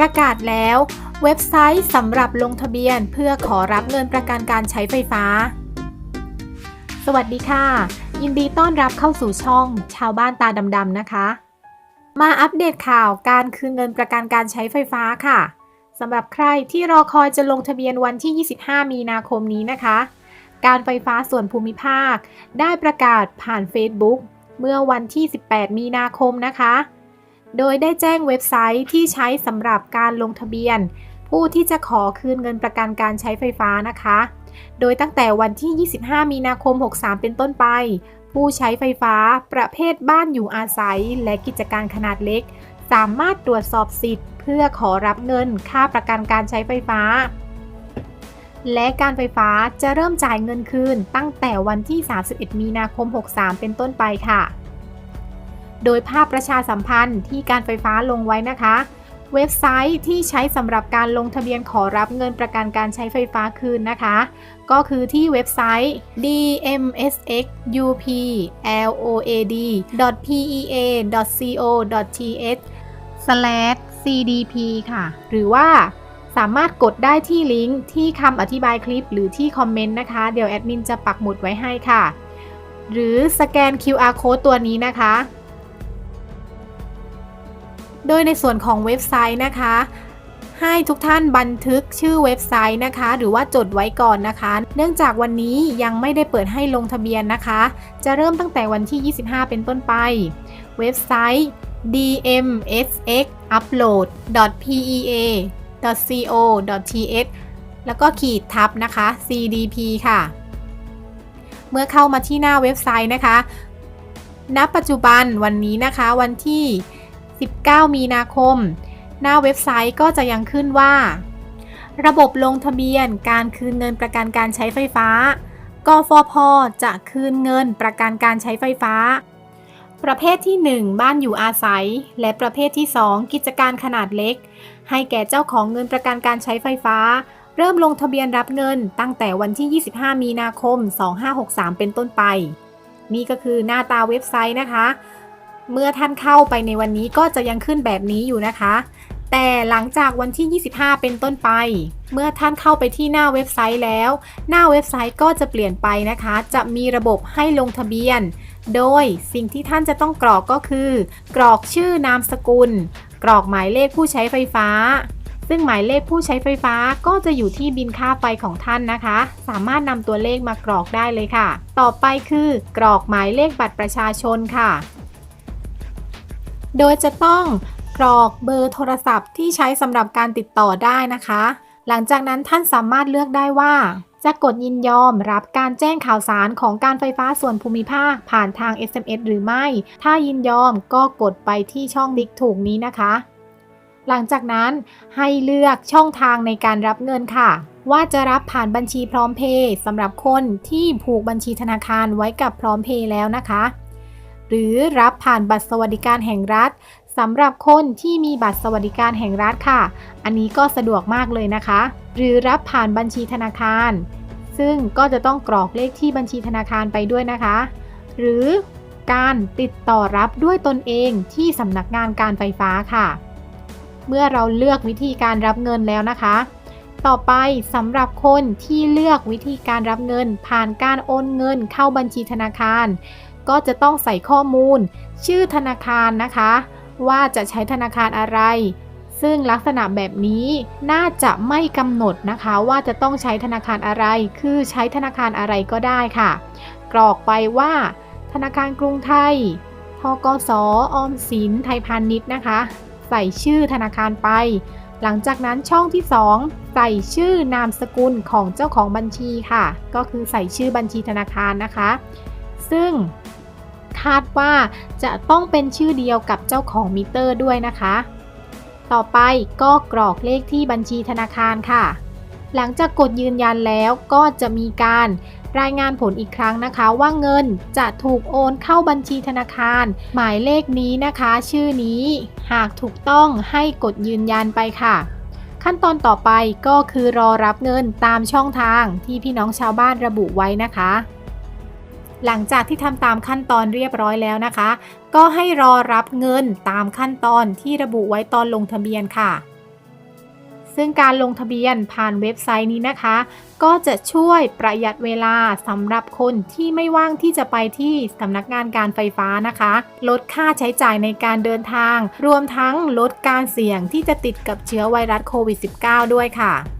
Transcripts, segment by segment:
ประกาศแล้วเว็บไซต์สำหรับลงทะเบียนเพื่อขอรับเงินประกันการใช้ไฟฟ้า สวัสดีค่ะ ยินดีต้อนรับเข้าสู่ช่องชาวบ้านตาดำๆนะคะ มาอัปเดตข่าวการคืนเงินประกันการใช้ไฟฟ้าค่ะสำหรับใครที่รอคอยจะลงทะเบียนวันที่ 25 มีนาคมนี้นะคะ การไฟฟ้าส่วนภูมิภาค ได้ประกาศผ่าน Facebook เมื่อวันที่ 18 มีนาคมนะคะ โดยได้แจ้งเว็บไซต์ที่ใช้สำหรับการลงทะเบียน ผู้ที่จะขอคืนเงินประกันการใช้ไฟฟ้านะคะ โดยตั้งแต่วันที่ 25 มีนาคม 63 เป็นต้นไป ผู้ใช้ไฟฟ้าประเภทบ้านอยู่อาศัย และกิจการขนาดเล็ก สามารถตรวจสอบสิทธิ์ เพื่อขอรับเงินค่าประกันการใช้ไฟฟ้า และการไฟฟ้าจะเริ่มจ่ายเงินคืน ตั้งแต่วันที่ 31 มีนาคม 63 เป็นต้นไปค่ะ โดยภาพประชาสัมพันธ์ที่การไฟฟ้าลงไว้นะคะ เว็บไซต์ที่ใช้สำหรับการลงทะเบียนขอรับเงินประกันการใช้ไฟฟ้าคืนนะคะ ก็คือที่เว็บไซต์ dmsxupload.pea.co.th/cdp ค่ะ หรือว่าสามารถกดได้ที่ลิงก์ที่คำอธิบายคลิปหรือที่คอมเมนต์นะคะ เดี๋ยวแอดมินจะปักหมุดไว้ให้ค่ะ หรือสแกน QR code ตัวนี้นะคะ โดยในส่วนของเว็บไซต์นะคะ ให้ทุกท่านบันทึกชื่อเว็บไซต์นะคะ หรือว่าจดไว้ก่อนนะคะ เนื่องจากวันนี้ยังไม่ได้เปิดให้ลงทะเบียนนะคะ จะเริ่มตั้งแต่วันที่ 25 เป็นต้นไป เว็บไซต์ dmsxupload.pea.co.th แล้วก็ขีดทับนะคะ cdp ค่ะ เมื่อเข้ามาที่หน้าเว็บไซต์นะคะ ณ ปัจจุบันวันนี้นะคะวันที่ 19 มีนาคม หน้าเว็บไซต์ก็จะยังขึ้นว่า ระบบลงทะเบียนการคืนเงินประกันการใช้ไฟฟ้ากฟพจะคืนเงินประกันการใช้ไฟฟ้า ประเภทที่ 1 บ้านอยู่อาศัย และประเภทที่ 2 กิจการขนาดเล็ก ให้แก่เจ้าของเงินประกันการใช้ไฟฟ้า เริ่มลงทะเบียนรับเงินตั้งแต่วันที่ 25 มีนาคม 2563 เป็นต้นไป นี่ก็คือหน้าตาเว็บไซต์นะคะ เมื่อท่านเข้าไปในวันนี้ก็จะยังขึ้นแบบนี้อยู่นะคะ แต่หลังจากวันที่ 25 เป็นต้นไป เมื่อท่านเข้าไปที่หน้าเว็บไซต์แล้ว หน้าเว็บไซต์ก็จะเปลี่ยนไปนะคะ จะมีระบบให้ลงทะเบียน โดยสิ่งที่ท่านจะต้องกรอกก็คือ กรอกชื่อนามสกุล กรอกหมายเลขผู้ใช้ไฟฟ้าซึ่งหมายเลขผู้ใช้ไฟฟ้าก็จะอยู่ที่บินค่าไฟของท่านนะคะ สามารถนำตัวเลขมากรอกได้เลยค่ะ ต่อไปคือ กรอกหมายเลขบัตรประชาชนค่ะ โดยจะต้องกรอกเบอร์โทรศัพท์ที่ใช้สำหรับการติดต่อได้นะคะ หลังจากนั้นท่านสามารถเลือกได้ว่า จะกดยินยอมรับการแจ้งข่าวสารของการไฟฟ้าส่วนภูมิภาค ผ่านทาง SMS หรือไม่ ถ้ายินยอมก็กดไปที่ช่องดิกถูกนี้นะคะ หลังจากนั้นให้เลือกช่องทางในการรับเงินค่ะว่าจะรับผ่านบัญชีพร้อมเพย์สำหรับคนที่ผูกบัญชีธนาคารไว้กับพร้อมเพย์แล้วนะคะ หรือรับผ่านบัตรสวัสดิการแห่งรัฐสำหรับคนที่มีบัตรสวัสดิการแห่งรัฐค่ะ อันนี้ก็สะดวกมากเลยนะคะ หรือรับผ่านบัญชีธนาคาร ซึ่งก็จะต้องกรอกเลขที่บัญชีธนาคารไปด้วยนะคะ หรือการติดต่อรับด้วยตนเองที่สำนักงานการไฟฟ้าค่ะ เมื่อเราเลือกวิธีการรับเงินแล้วนะคะ ต่อไปสำหรับคนที่เลือกวิธีการรับเงิน ผ่านการโอนเงินเข้าบัญชีธนาคาร ก็จะต้องใส่ข้อมูล ชื่อธนาคารนะคะ ว่าจะใช้ธนาคารอะไร ซึ่งลักษณะแบบนี้น่าจะไม่กำหนดนะคะ ว่าจะต้องใช้ธนาคารอะไร คือใช้ธนาคารอะไรก็ได้ค่ะ กรอกไปว่า ธนาคารกรุงไทย ทกสออมสินไทยพาณิชย์นะคะ ใส่ชื่อธนาคารไป หลังจากนั้นช่องที่ 2 ใส่ชื่อนามสกุลของเจ้าของบัญชีค่ะ ก็คือใส่ชื่อบัญชีธนาคารนะคะ ซึ่ง คาดว่าจะต้องเป็นชื่อเดียวกับเจ้าของมิเตอร์ด้วยนะคะ ต่อไปก็กรอกเลขที่บัญชีธนาคารค่ะ หลังจากกดยืนยันแล้วก็จะมีการรายงานผลอีกครั้งนะคะ ว่าเงินจะถูกโอนเข้าบัญชีธนาคาร หมายเลขนี้นะคะ ชื่อนี้ หากถูกต้องให้กดยืนยันไปค่ะ ขั้นตอนต่อไปก็คือรอรับเงินตามช่องทางที่พี่น้องชาวบ้านระบุไว้นะคะ หลังจากที่ทำตามขั้นตอนเรียบร้อยแล้วนะคะ ก็ให้รอรับเงินตามขั้นตอนที่ระบุไว้ตอนลงทะเบียนค่ะ ซึ่งการลงทะเบียนผ่านเว็บไซต์นี้นะคะ ก็จะช่วยประหยัดเวลาสำหรับคนที่ไม่ว่างที่จะไปที่สำนักงานการไฟฟ้านะคะ ลดค่าใช้จ่ายในการเดินทาง รวมทั้งลดการเสี่ยงที่จะติดกับเชื้อไวรัสโควิด -19 ด้วยค่ะ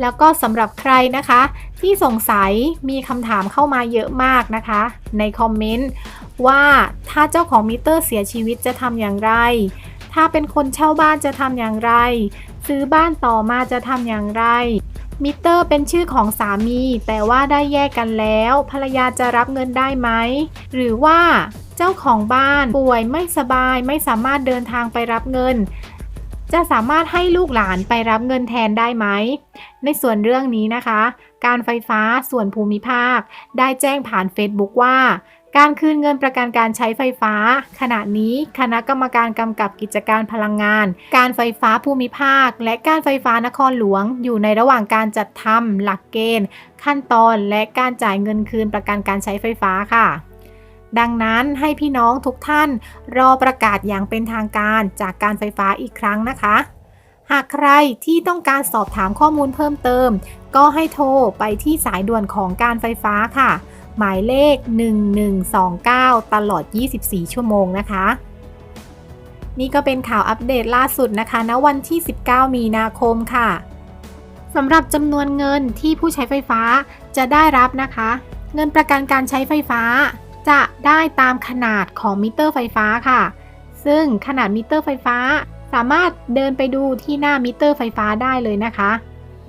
แล้วก็สำหรับใครนะคะ ที่สงสัยมีคำถามเข้ามาเยอะมากนะคะ ในคอมเมนต์ว่าถ้าเจ้าของมิเตอร์เสียชีวิตจะทำอย่างไร ถ้าเป็นคนเช่าบ้านจะทำอย่างไร ซื้อบ้านต่อมาจะทำอย่างไรมิเตอร์เป็นชื่อของสามี แต่ว่าได้แยกกันแล้ว ภรรยาจะรับเงินได้ไหม หรือว่าเจ้าของบ้านป่วยไม่สบายไม่สามารถเดินทางไปรับเงิน จะสามารถให้ลูกหลานไปรับเงินแทนได้ไหม ในส่วนเรื่องนี้นะคะ การไฟฟ้าส่วนภูมิภาค ได้แจ้งผ่าน Facebook ว่า การคืนเงินประกันการใช้ไฟฟ้า ขณะนี้คณะกรรมการกำกับกิจการพลังงาน การไฟฟ้าภูมิภาค และการไฟฟ้านครหลวง อยู่ในระหว่างการจัดทำหลักเกณฑ์ ขั้นตอนและการจ่ายเงินคืนประกันการใช้ไฟฟ้าค่ะ ดังนั้นให้พี่น้องทุกท่านรอประกาศอย่างเป็นทางการจากการไฟฟ้าอีกครั้งนะคะ หากใครที่ต้องการสอบถามข้อมูลเพิ่มเติม ก็ให้โทรไปที่สายด่วนของการไฟฟ้าค่ะ หมายเลข 1129 ตลอด 24 ชั่วโมงนะคะนี่ก็เป็นข่าวอัปเดตล่าสุดนะคะณวันที่ 19 มีนาคมค่ะสำหรับจำนวนเงินที่ผู้ใช้ไฟฟ้าจะได้รับนะคะ เงินประกันการใช้ไฟฟ้า จะได้ตามขนาดของมิเตอร์ไฟฟ้าค่ะ ซึ่งขนาดมิเตอร์ไฟฟ้าสามารถเดินไปดูที่หน้ามิเตอร์ไฟฟ้าได้เลยนะคะ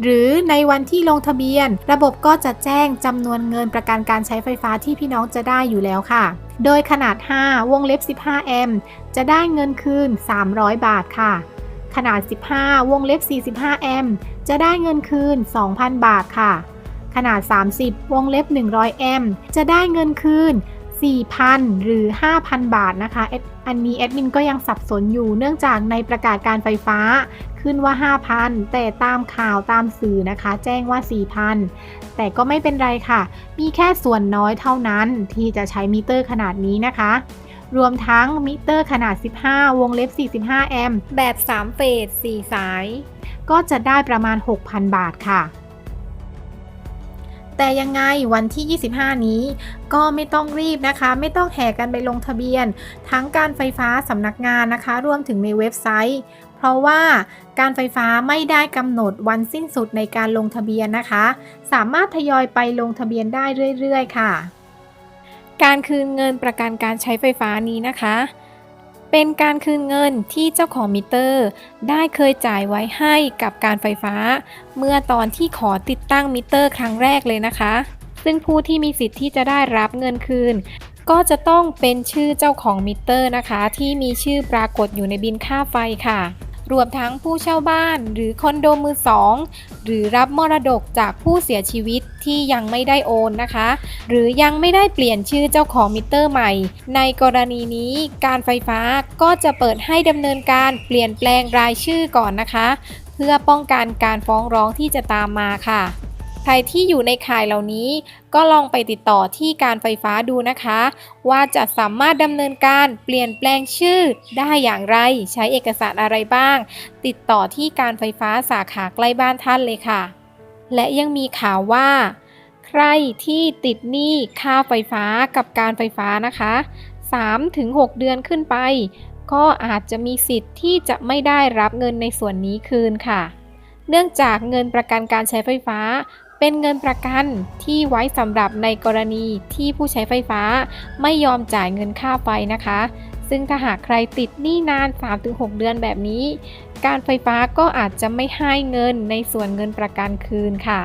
หรือในวันที่ลงทะเบียน ระบบก็จะแจ้งจำนวนเงินประกันการใช้ไฟฟ้าที่พี่น้องจะได้อยู่แล้วค่ะ โดยขนาด 5 วงเล็บ 15 แอมป์จะได้เงินคืน 300 บาทค่ะ ขนาด 15 วงเล็บ 45 แอมป์จะได้เงินคืน 2,000 บาทค่ะ ขนาด 30 วงเล็บ 100 แอมป์จะได้เงินคืน 4,000 หรือ 5,000 บาทนะคะแอดอันนี้แอดมินก็ยังสับสนอยู่เนื่องจากในประกาศการไฟฟ้าขึ้นว่า 5,000 แต่ตามข่าวตามสื่อนะคะ แจ้งว่า 4,000 แต่ก็ไม่เป็นไรค่ะ มีแค่ส่วนน้อยเท่านั้นที่จะใช้มิเตอร์ขนาดนี้นะคะ รวมทั้งมิเตอร์ขนาด 15 วงเล็บ 45 แอมป์แบบ 3 เฟส 4 สาย ก็จะได้ประมาณ 6,000 บาทค่ะ แต่ยังไงวันที่ 25 นี้ ก็ไม่ต้องรีบนะคะ ไม่ต้องแห่กันไปลงทะเบียน ทั้งการไฟฟ้าสำนักงานนะคะ รวมถึงในเว็บไซต์ เพราะว่าการไฟฟ้าไม่ได้กำหนดวันสิ้นสุดในการลงทะเบียนนะคะ สามารถทยอยไปลงทะเบียนได้เรื่อย ๆ ค่ะ การคืนเงินประกันการใช้ไฟฟ้านี้นะคะ เป็นการคืนเงินที่เจ้าของมิเตอร์ ได้เคยจ่ายไว้ให้กับการไฟฟ้า เมื่อตอนที่ขอติดตั้งมิเตอร์ครั้งแรกเลยนะคะ ซึ่งผู้ที่มีสิทธิ์ที่จะได้รับเงินคืน ก็จะต้องเป็นชื่อเจ้าของมิเตอร์นะคะ ที่มีชื่อปรากฏอยู่ในบินค่าไฟค่ะ รวมทั้งผู้เช่าบ้านหรือคอนโดมือสองหรือรับมรดกจากผู้เสียชีวิตที่ยังไม่ได้โอนนะคะ หรือยังไม่ได้เปลี่ยนชื่อเจ้าของมิเตอร์ใหม่ ในกรณีนี้การไฟฟ้าก็จะเปิดให้ดำเนินการเปลี่ยนแปลงรายชื่อก่อนนะคะ เพื่อป้องกันการฟ้องร้องที่จะตามมาค่ะ ใครที่อยู่ในข่ายเหล่านี้ ก็ลองไปติดต่อที่การไฟฟ้าดูนะคะ ว่าจะสามารถดำเนินการเปลี่ยนแปลงชื่อได้อย่างไร ใช้เอกสารอะไรบ้าง ติดต่อที่การไฟฟ้าสาขาใกล้บ้านท่านเลยค่ะ และยังมีข่าวว่า ใครที่ติดหนี้ค่าไฟฟ้ากับการไฟฟ้านะคะ 3-6 เดือนขึ้นไปก็อาจจะมีสิทธิ์ที่จะไม่ได้รับเงินในส่วนนี้คืนค่ะ เนื่องจากเงินประกันการใช้ไฟฟ้า เป็นเงินประกันที่ไว้สำหรับในกรณีที่ผู้ใช้ไฟฟ้าไม่ยอมจ่ายเงินค่าไฟนะคะ ซึ่งถ้าหากใครติดหนี้นาน 3-6 เดือนแบบนี้ การไฟฟ้าก็อาจจะไม่ให้เงินในส่วนเงินประกันคืนค่ะ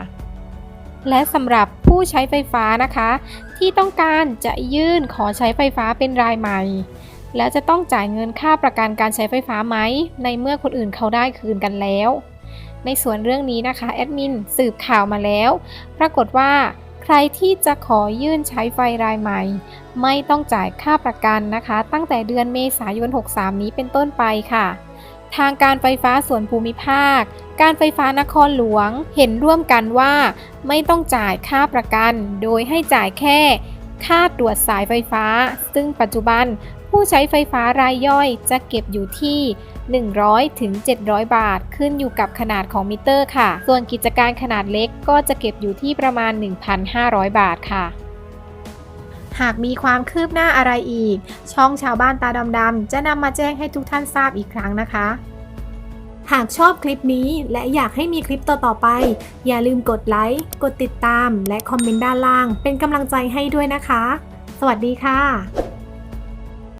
และสำหรับผู้ใช้ไฟฟ้านะคะ ที่ต้องการจะยื่นขอใช้ไฟฟ้าเป็นรายใหม่ แล้วจะต้องจ่ายเงินค่าประกันการใช้ไฟฟ้าไหมในเมื่อคนอื่นเขาได้คืนกันแล้ว ในส่วนเรื่องนี้นะคะแอดมินสืบข่าวมาแล้ว ปรากฏว่าใครที่จะขอยื่นใช้ไฟรายใหม่ ไม่ต้องจ่ายค่าประกันนะคะ ตั้งแต่เดือนเมษายน 63 นี้เป็นต้นไปค่ะ ทางการไฟฟ้าส่วนภูมิภาค การไฟฟ้านครหลวงเห็นร่วมกันว่าไม่ต้องจ่ายค่าประกัน โดยให้จ่ายแค่ค่าตรวจสายไฟฟ้า ซึ่งปัจจุบัน ผู้ใช้ไฟฟ้ารายย่อยจะเก็บอยู่ที่ 100 ถึง 700 บาท ขึ้นอยู่กับขนาดของมิเตอร์ค่ะ ส่วนกิจการขนาดเล็กก็จะเก็บอยู่ที่ประมาณ 1,500 บาทค่ะ หากมีความคืบหน้าอะไรอีก ช่องชาวบ้านตาดำๆจะนำมาแจ้งให้ทุกท่านทราบอีกครั้งนะคะหากชอบคลิปนี้และอยากให้มีคลิปต่อ ๆ ไป อย่าลืมกดไลค์ กดติดตาม และคอมเมนต์ด้านล่าง เป็นกำลังใจให้ด้วยนะคะ สวัสดีค่ะ